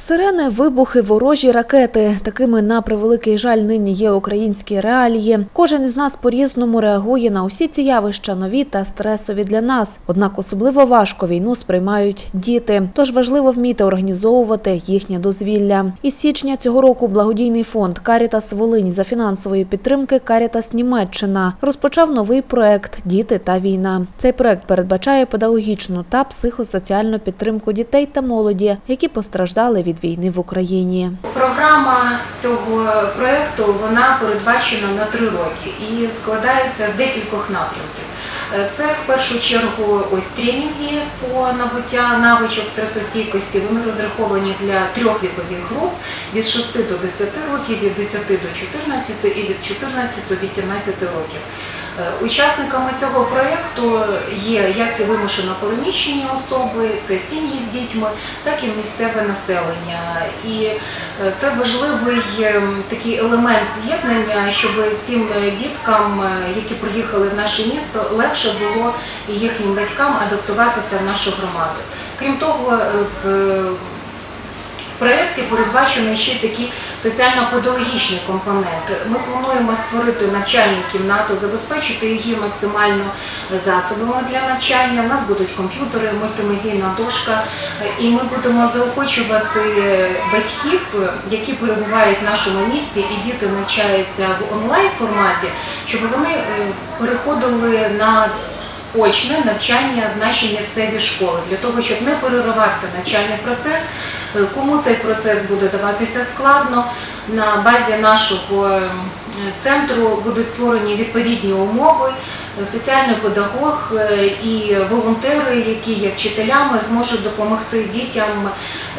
Сирени, вибухи, ворожі ракети. Такими на превеликий жаль нині є українські реалії. Кожен із нас по-різному реагує на усі ці явища, нові та стресові для нас. Однак особливо важко війну сприймають діти. Тож важливо вміти організовувати їхнє дозвілля. Із січня цього року благодійний фонд Карітас Волинь за фінансової підтримки Карітас Німеччина розпочав новий проект Діти та війна. Цей проект передбачає педагогічну та психосоціальну підтримку дітей та молоді, які постраждали від війни в Україні. Програма цього проекту вона передбачена на три роки і складається з декількох напрямків. Е, Це в першу чергу ось тренінги по набуття навичок стресостійкості. Вони розраховані для трьох вікових груп від 6 до 10 років, від 10 до 14 і від 14 до 18 років. Е, Учасниками цього проєкту є як і вимушено переміщені особи, це сім'ї з дітьми, так і місцеве населення. І е, це важливий ем, такий елемент з'єднання, щоб цим діткам, е, які приїхали в наше місто, легше було їхнім батькам адаптуватися в нашу громаду. Крім того, в проєкті передбачено ще такий соціально-педагогічний компонент. Ми плануємо створити навчальну кімнату, забезпечити її максимально засобами для навчання. У нас будуть комп'ютери, мультимедійна дошка, і ми будемо заохочувати батьків, які перебувають в нашому місті, і діти навчаються в онлайн форматі, щоб вони е, переходили на очне навчання в нашій місцевій школі для того, щоб не переривався навчальний процес. Е, Кому цей процес буде даватися складно, на базі нашого е, центру будуть створені відповідні умови. Соціальний педагог е, і волонтери, які є вчителями, зможуть допомогти дітям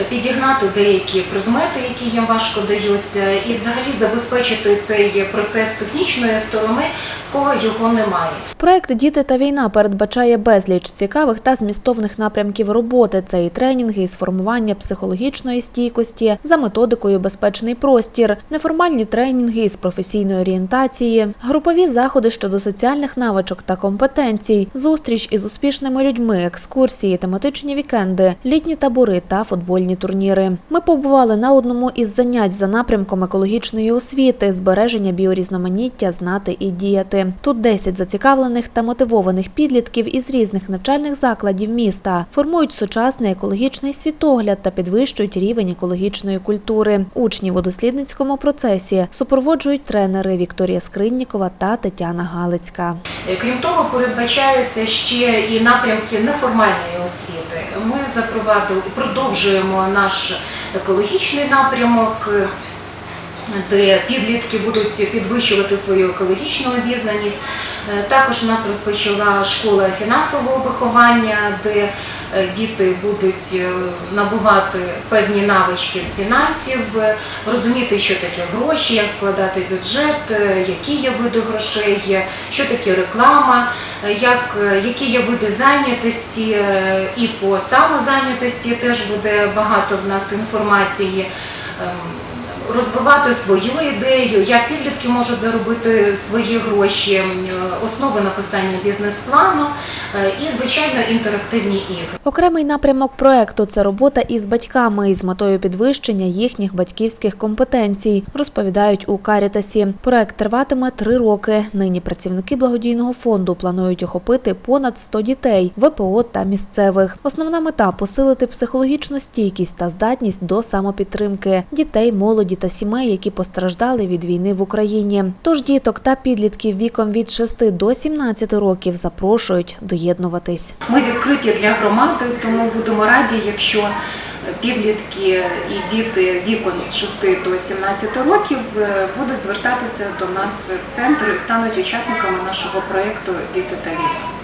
підігнати деякі предмети, які їм важко даються, і взагалі забезпечити цей процес технічної сторони, в кого його немає. Проект Діти та війна передбачає безліч цікавих та змістовних напрямків роботи. Це і тренінги із формування психологічної стійкості за методикою Безпечний простір, неформальні тренінги із професійної орієнтації, групові заходи щодо соціальних навичок та компетенцій, зустріч із успішними людьми, екскурсії, тематичні вікенди, літні табори та футбольні турніри. Ми побували на одному із занять за напрямком екологічної освіти, збереження біорізноманіття, знати і діяти. Тут 10 зацікавлених та мотивованих підлітків із різних навчальних закладів міста формують сучасний екологічний світогляд та підвищують рівень екологічної культури. Учнів у дослідницькому процесі супроводжують тренери Вікторія Скриннікова та Тетяна Галицька. Е, Крім того, передбачаються ще і напрямки неформальної освіти. Ми запровадили продовжуємо наш екологічний напрямок. Де підлітки будуть підвищувати свою екологічну обізнаність. Е, Також у нас розпочала школа фінансового виховання, де е, діти будуть е, набувати певні навички з фінансів, розуміти, що таке гроші, як складати бюджет, які є види грошей, що таке реклама, як, які є види зайнятості, і по самозайнятості теж буде багато в нас інформації. Розвивати свою ідею, як підлітки можуть заробити свої гроші, основи написання бізнес-плану е, і, звичайно, інтерактивні ігри. Окремий напрямок проекту це робота із батьками із метою підвищення їхніх батьківських компетенцій, розповідають у Карітасі. Проект триватиме три роки. Нині працівники благодійного фонду планують охопити понад 100 дітей, ВПО та місцевих. Основна мета посилити психологічну стійкість та здатність до самопідтримки дітей, молоді та сімей, які постраждали від війни в Україні. Тож діток та підлітків віком від 6 до 17 років запрошують доєднуватись. Ми відкриті для громади, тому будемо раді, якщо підлітки і діти віком від 6 до 17 років е, будуть звертатися до нас в центр і стануть учасниками нашого проєкту Діти та війна.